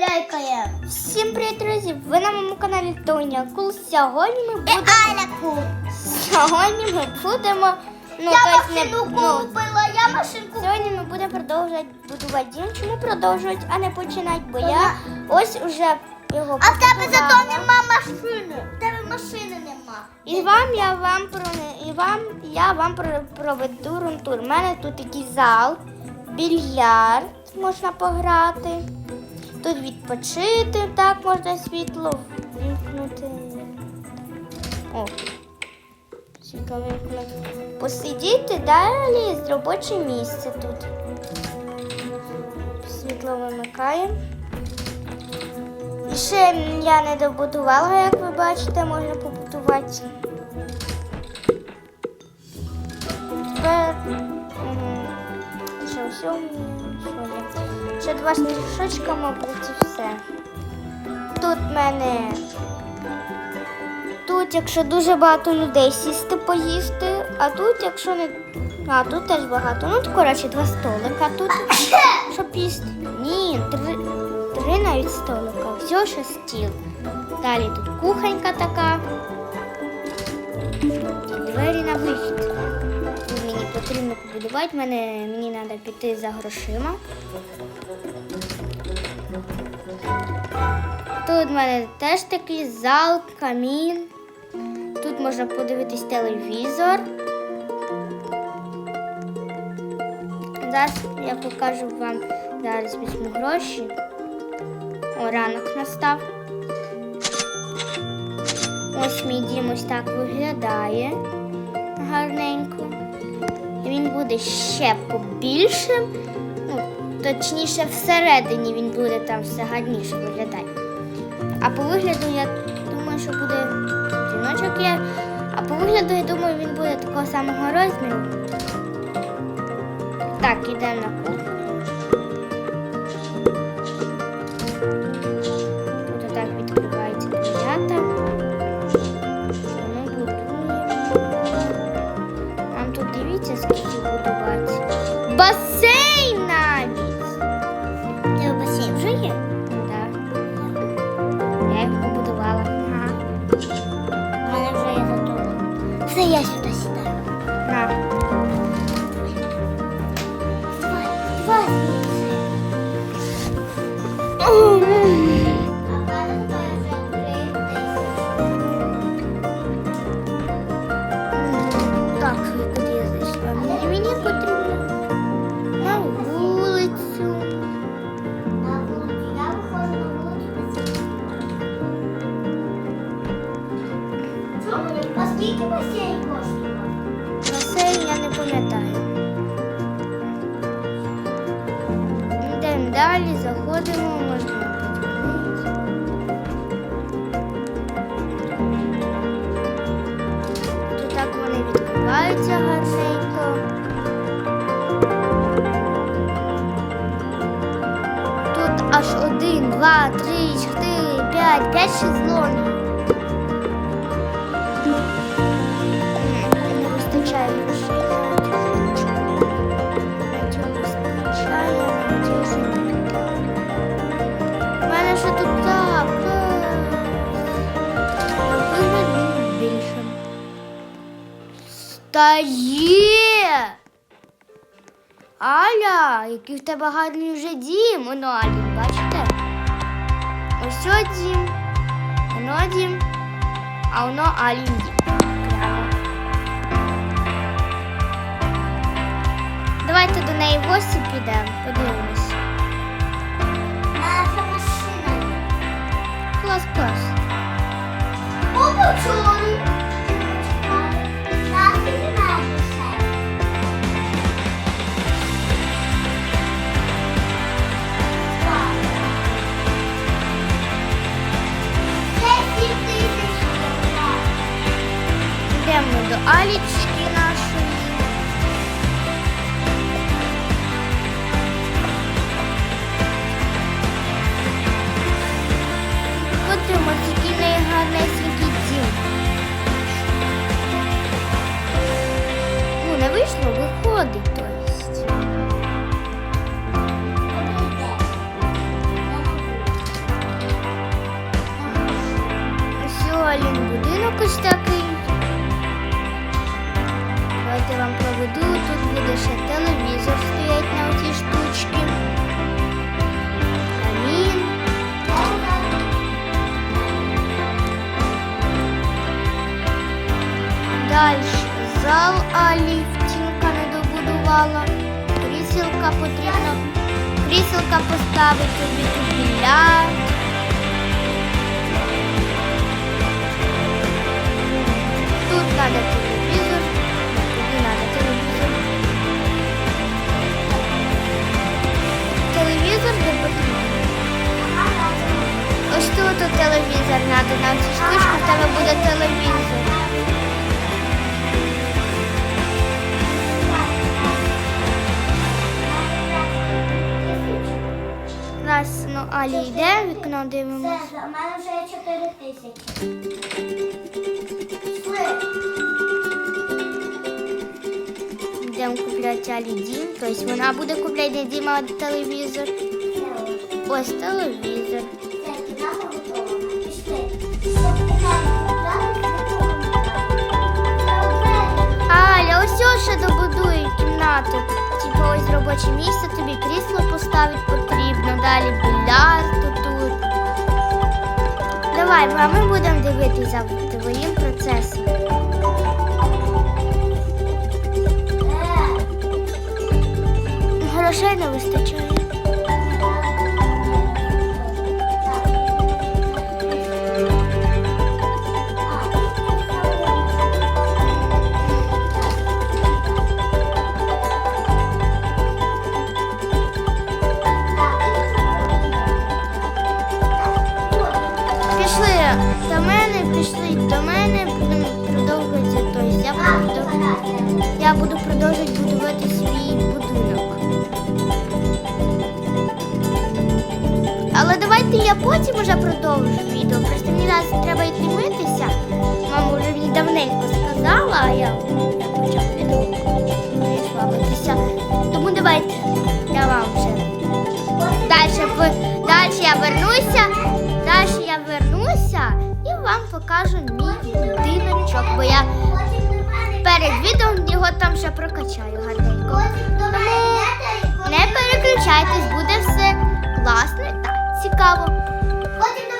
Ляйкає. Всім привіт, друзі! Ви на моєму каналі Тоня Кул. Сьогодні ми І будемо. Аля Кул. Сьогодні ми будемо. Ну, Я тобто не- ну, купила, я машинку Сьогодні ми будемо продовжувати будувати дім. Чому продовжувати, а не починати? Бо Бо я ось уже його А в тебе зато нема машини. В тебе машини нема. І вам я вам про і вам я вам про- проведу рунтур. У мене тут такий зал, більярд можна пограти. Тут відпочити, так можна світло вимкнути. О, світло вимкнути. Посидіти далі з робоче місце тут. Світло вимикаємо. І ще я не добудувала, як ви бачите, можна побудувати. Що. Ще два стрішочка, мабуть, і все. Тут в мене. Тут, якщо дуже багато людей сісти поїсти, а тут, якщо не. А, тут теж багато. Ну, тут, коротше, два столика тут, щоб їсти. Ні, три, три навіть столика. Все, ще стіл. Далі тут кухонька така. І двері на вихід. Потрібно побудувати. Мене, мені треба піти за грошима. Тут в мене теж такий зал, камін. Тут можна подивитись телевізор. Зараз я покажу вам зараз візьму гроші. О, ранок настав. Ось мій дім ось так виглядає гарненько. Він буде ще побільшим. Ну, точніше, всередині він буде там все гарніше виглядати. А по вигляду я думаю, що буде дзвіночок є. А по вигляду, я думаю, він буде такого самого розміру. Так, ідемо на кухню. Далі, заходимо, можна. Тут так вони відкриваються гарненько. Тут аж один, два, три, чотири, п'ять, п'ять шезлонгів. Та є! Аля, який в тебе гарний вже дім. Воно Алі, бачите? Ось о дім. Воно дім. А воно Алін дім. Прямо. Давайте до неї в гості підемо, подивимось. Наша машина. Клас, клас. Побачили. Так, вийшло, виходить то есть. єсть. Сьогодні будинок ось такой. Давайте вам проведу, тут буде ще телевізор стоять на эти штучки. Дальше зал Алиф. Добудувала. Кріселка потрібно. Кріселка поставити тут більярд. Тут надо телевізор. Тут надо телевізор. Телевізор де потрібно. Ось тут телевізор надо на цю штучку, тебе буде телевізор. Ну Алі йде, вікно дивимося. Все, у мене вже є 4 тисячі. Йдемо купляти Алі дім. Тобто вона буде купляти не дім, телевізор. Ось телевізор. Аля, ось ще добудує кімнату. Типу ось робоче місце, тобі крісло поставити потрібно, далі тут. Давай, а ми будемо дивитися твоїм процесом. Грошей не вистачає. Уже продовжу відео. Просто мені зараз треба йти митися. Мама вже мені давненько сказала, а я почав відео. не митися. Тому давайте я вам вже по- дальше я вернуся. Дальше я вернуся і вам покажу мій будиночок, бо я перед відео його там ще прокачаю гарненько. Не переключайтесь, буде все класно та цікаво. Voten